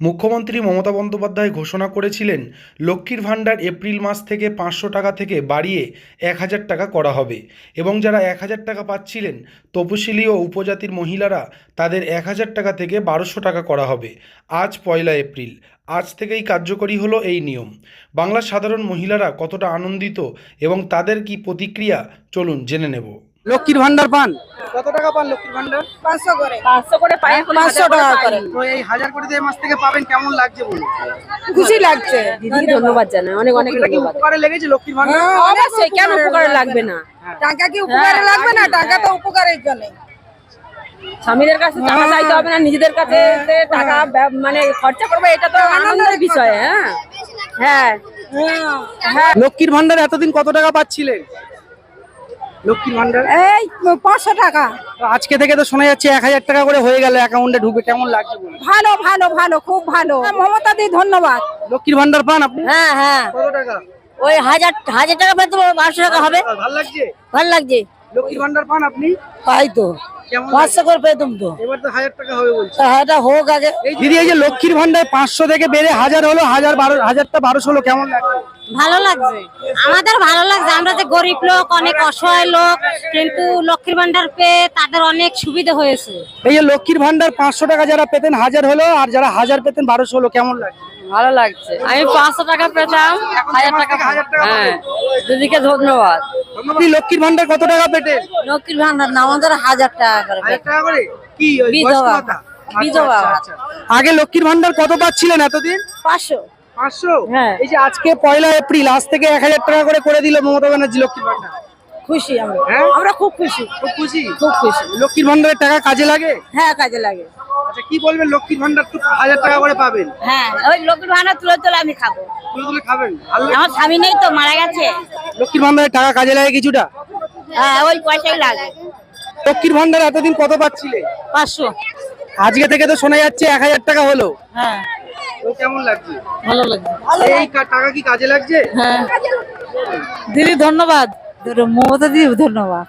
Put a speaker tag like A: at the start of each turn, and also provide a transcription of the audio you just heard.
A: মুখ্যমন্ত্রী মমতা বন্দ্যোপাধ্যায় ঘোষণা করেছিলেন, লক্ষ্মীর ভাণ্ডার এপ্রিল মাস থেকে পাঁচশো টাকা থেকে বাড়িয়ে এক হাজার টাকা করা হবে। এবং যারা এক হাজার টাকা পাচ্ছিলেন, তপশিলি ও উপজাতির মহিলারা তাদের এক হাজার টাকা থেকে বারোশো টাকা করা হবে। আজ পয়লা এপ্রিল। আজ থেকেই কার্যকরী হলো এই নিয়ম। বাংলার সাধারণ মহিলারা কতটা আনন্দিত এবং তাদের কি প্রতিক্রিয়া? চলুন জেনে নেব।
B: লক্ষ্মীর ভান্ডার পান? কত টাকা পান লক্ষ্মীর ভান্ডার?
C: পাঁচশো করে।
D: পাঁচশো করে পাই এখন
C: পাঁচশো টাকা করে।
B: তো এই হাজার কোটি দিয়ে মাস থেকে পাবেন কেমন লাগছে বলুন?
C: খুশি লাগছে।
D: দিদিকে ধন্যবাদ জানাই। অনেক অনেক ধন্যবাদ।
B: উপকারে লেগেছে লক্ষ্মীর ভান্ডার?
C: হ্যাঁ,
D: অবশ্যই। কেন উপকারে লাগবে। না?
C: টাকা কি উপকারে লাগবে না? টাকা তো উপকারের জন্য।
D: স্বামীদের কাছে টাকা চাইতে হবে না নিজেদের কাছে টাকা মানে খরচা করবে এটা তো আনন্দের বিষয় হ্যাঁ। হ্যাঁ।
C: হ্যাঁ।
B: লক্ষ্মীর ভান্ডার এতদিন কত টাকা পাচ্ছিলেন? লক্ষ্মীর ভান্ডার?
C: এই পাঁচশো টাকা।
B: আজকে থেকে তো শোনা যাচ্ছে এক হাজার টাকা করে হয়ে গেল অ্যাকাউন্টে ঢুকে। কেমন লাগছে
C: ভালো ভালো ভালো খুব ভালো। মমতা দি ধন্যবাদ।
B: লক্ষ্মীর ভান্ডার পান আপনি?
E: হ্যাঁ হ্যাঁ।
B: কত টাকা?
E: ওই হাজার হাজার টাকা বারোশো টাকা হবে।
B: ভালো লাগছে?
E: ভালো লাগছে।
B: লক্ষ্মীর ভান্ডার পান আপনি?
E: পাই তো। পাঁচশো করে পেতাম তো।
B: এবার তো হাজার টাকা হবে বলছে।
E: তা এটা হোক আগে।
B: দিদি এই যে লক্ষ্মীর ভান্ডার পাঁচশো থেকে বেড়ে হাজার হলো হাজার বারো হাজারটা বারোশো হলো কেমন লাগছে?
E: ভালো লাগছে আমাদের ভালো লাগছে। আমরা যে গরিব লোক অনেক অসহায় লোক কিন্তু লক্ষ্মীর ভান্ডার পেয়ে তাদের অনেক সুবিধা হয়েছে।
B: এই যে লক্ষ্মীর ভান্ডার পাঁচশো টাকা যারা পেতেন হাজার হলো আর যারা হাজার পেতেন বারোশো হলো কেমন লাগছে
D: ভালো লাগছে। আমি পাঁচশো টাকা পেতাম হাজার টাকা হ্যাঁ। দিদিকে ধন্যবাদ।
B: আপনি লক্ষ্মীর ভান্ডার কত টাকা পেতেন?
E: লক্ষ্মীর ভান্ডার না আমাদের হাজার টাকা করে
B: কি
E: বিধবা।
B: আচ্ছা,
E: বিধবা
B: আচ্ছা, আচ্ছা। আগে লক্ষ্মীর ভান্ডার কত পাচ্ছিলেন এতদিন?
E: পাঁচশো।
B: পাঁচশো?
E: হ্যাঁ।
B: এই যে আজকে পয়লা এপ্রিল আজ থেকে এক হাজার টাকা করে করে দিল মমতা ব্যানার্জি লক্ষ্মীর ভান্ডার
E: খুশি আমরা।
B: হ্যাঁ?
E: আমরা খুব খুশি।
B: খুব খুশি?
E: খুব খুশি।
B: লক্ষ্মীর ভান্ডারের টাকা কাজে লাগে?
E: হ্যাঁ কাজে লাগে।
B: আচ্ছা কি বলবেন? লক্ষ্মীর ভান্ডার তো হাজার টাকা করে পাবেন।
E: হ্যাঁ ওই লক্ষ্মীর ভান্ডার তুলে তুলে আমি খাব।
B: তুলে তুলে খাবেন?
E: আমার স্বামী নেই তো মারা গেছে।
B: লক্ষ্মীর ভান্ডারের টাকা কাজে লাগে কিছুটা?
E: হ্যাঁ ওই পয়সাই লাগে।
B: লক্ষ্মীর ভান্ডার এতদিন কত পাচ্ছিলে?
E: পাঁচশো।
B: আজকে থেকে তো শোনা যাচ্ছে এক হাজার টাকা হলো।
E: হ্যাঁ।
B: তো কেমন লাগছে?
E: ভালো লাগছে।
B: এই কা- টাকা কি কাজে লাগছে?
E: হ্যাঁ। দিদি ধন্যবাদ। মমতা দিদি ধন্যবাদ।